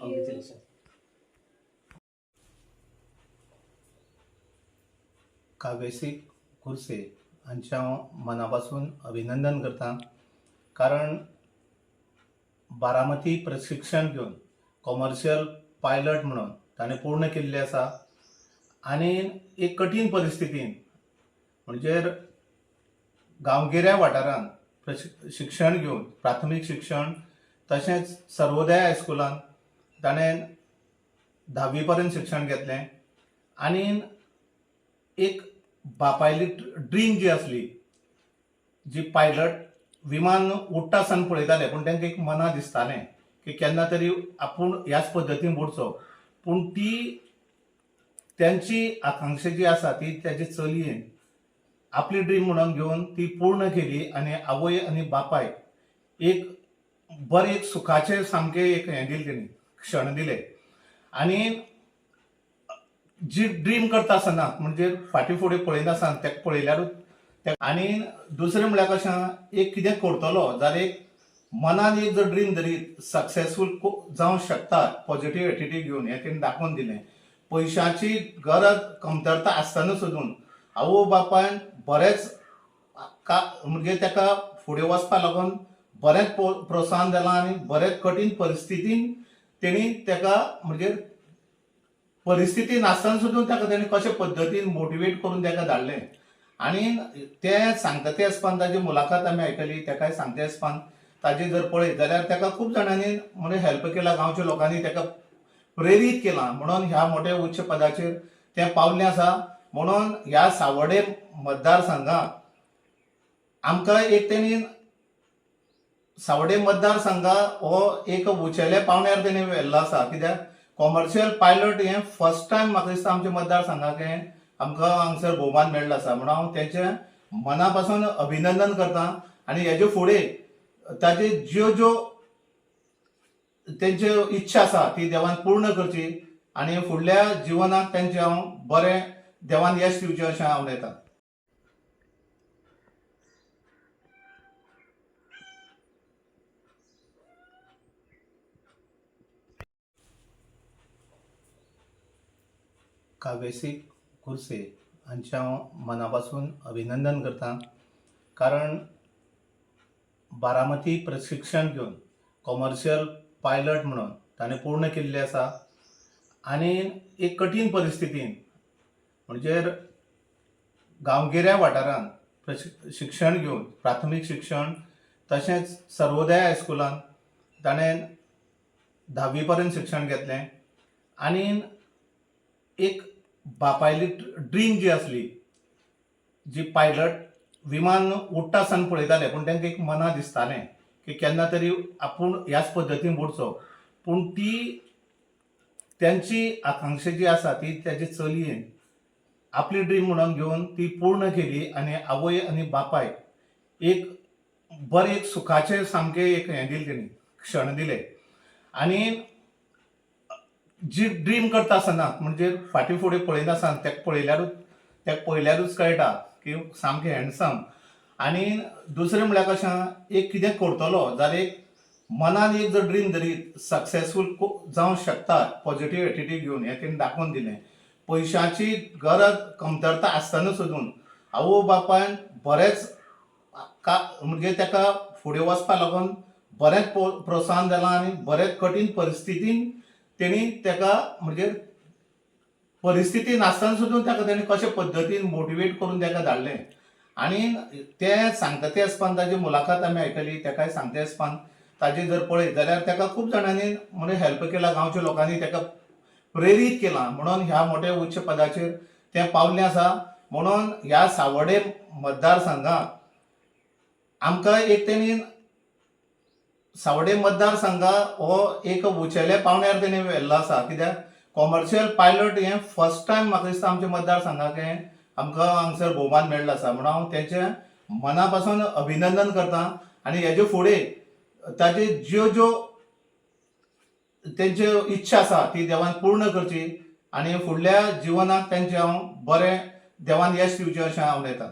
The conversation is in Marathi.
थँक्यू काव्यश्री खुर्से हांचे हांव मना पासून अभिनंदन करतां. कारण बारामती प्रशिक्षण घेवन कॉमर्शियल पायलट म्हणून ताणें पूर्ण केल्लें आसा आनी एक कठीण परिस्थितीन म्हणजे गांवगिऱ्या वाठारांत प्रशिक्षण शिक्षण घेवन प्राथमीक शिक्षण तशेंच सर्वोदय हायस्कुलांत ताणें धावी पर्यंत शिक्षण घेतलें. आनी एक बापायली ड्रीम जी आसली जी पायलट विमान उडटा आसतना पळयताले पूण तांकां एक मना दिसतालें की केन्ना तरी आपूण ह्याच पद्दतीन उडचो पूण ती त्यांची आकांक्षा जी आसा ती त्याची चलयेन आपली ड्रीम म्हणून घेवन ती पूर्ण केली आनी आवय आनी बापाय एक बरें एक सुखाचें सामकें एक हें दिलें तेणी क्षण दिले. आनी जी ड्रीम करता आसतना म्हणजे फाटीं फुडें पळयना आसतना तेका पळयल्यारूच ते- आनी दुसरें म्हळ्यार कशें एक कितें करतलो जाल्यार एक मनान एक जर ड्रीम धरीत सक्सेसफूल जावंक शकता पॉझिटिव्ह एटिट्यूड घेवन हें तेणें दाखोवन दिलें. पयशांची गरज कमतरता आसतना सोदून आवय बापायन बरेंच का म्हणजे ताका फुडें वचपा लागून बरेंच प्रो- प्रोत्साहन दिलां आनी बरेंच कठीण परिस्थितीन तेणी तेका म्हणजे परिस्थिती नासतना सुद्दां ताका तेणें कशे पद्दतीन मोटिवेट करून ताका धाडलें. आनी तें सांगता ते आसपान ताजी मुलाखत आमी आयकली तेकाय सांगता आसपान ताजी जर पळयत जाल्यार ताका खूब जाणांनी म्हणजे हेल्प केला गांवच्या लोकांनी ताका प्रेरीत केला. म्हणून ह्या मोठ्या उच्च पदाचेर तें पावल्लें आसा. म्हणून ह्या सावडे मतदारसंघात आमकां एक तेणी सावडे मतदारसंघा हो एक उंचेल्या पावण्यार तेणी व्हेल्लो आसा कित्याक? कॉमर्शियल पायलट हें फर्स्ट टायम म्हाका दिसता आमच्या मतदारसंघाक हे आमकां हांगसर भोवमान मेळ्ळो आसा म्हणून हांव तेचे मना पासून अभिनंदन करता. आनी हेजे फुडें ताचे ज्यो ज्यो तेंच्यो इच्छा आसा ती देवान पूर्ण करची. आनी फुडल्या जिवनाक तेंचें हांव बरें देवान यश दिवचें अशें हांव उलयतां. काव्यश्री खुर्से हांच्या हांव मना पासून अभिनंदन करतां. कारण बारामती प्रशिक्षण घेवन कॉमर्शियल पायलट म्हणून ताणें पूर्ण केल्लें आसा आनी एक कठीण परिस्थितीन म्हणजे गांवगिऱ्या वाठारांत प्रशि शिक्षण घेवन प्राथमीक शिक्षण तशेंच सर्वोदय हायस्कुलान ताणें धावी पर्यंत शिक्षण घेतलें. आनी एक बापायली ड्रीम जी आसली जी पायलट विमान उडटा आसतना पळयताले पूण तांकां एक मना दिसतालें की केन्ना तरी आपूण ह्याच पद्दतीन उडचो पूण ती त्यांची आकांक्षा जी आसा ती त्याची चलयेन आपली ड्रीम म्हणून घेवन ती पूर्ण केली आनी आवय आनी बापाय एक बरें एक सुखाचें सामकें एक हें दिलें तेणी क्षण दिले. आनी जी ड्रीम करता आसतना म्हणजे फाटीं फुडें पळयनासतना आसतना तेका पळयल्यारूच तेका पळयल्यारूच कळटा की सामकें हँडसम आनी दुसरें म्हळ्यार कशें एक कितें करतलो जाल्यार एक मनान एक जर ड्रीम धरीत सक्सेसफूल जावंक शकता पॉझिटीव एटिट्यूड घेवन हें तेणें दाखोवन दिलें. पयशांची गरज कमतरता आसतना सोदून आवय बापायन बरेंच का म्हणजे ताका फुडें वचपाक लागून बरेंच प्रो- प्रोत्साहन दिलां आनी बरेंच कठीण परिस्थितीन तेणी तेका म्हणजे परिस्थिती नासतना सुद्दां ताका तेणी कशे पद्दतीन मोटिवेट करून ताका धाडलें. आनी तें सांगता ते आसपान ताजी मुलाखत आमी आयकली ताकाय सांगता आसपान ताजे जर पळयत जाल्यार ताका खूब जाणांनी म्हणजे हेल्प केला गांवच्या लोकांनी ताका प्रेरीत केला. म्हणून ह्या मोठ्या उच्च पदाचेर तें पावल्लें आसा. म्हणून ह्या सावडे मतदारसंघात आमकां एक तेणी सावडे मतदारसंघा हो एक उंचेल्या पावण्यार तेणी व्हेल्लो आसा कित्याक? कॉमर्शियल पायलट हें फर्स्ट टायम म्हाका दिसता आमच्या मतदारसंघाक हें आमकां हांगसर भोवमान मेळ्ळो आसा म्हणून हांव तेचें मना पासून अभिनंदन करतां. आनी हेजे फुडें ताचे ज्यो ज्यो तेंच्यो इच्छा आसा ती देवान पूर्ण करची. आनी फुडल्या जिवनाक तेंचें हांव बरें देवान यश दिवचें अशें हांव उलयतां.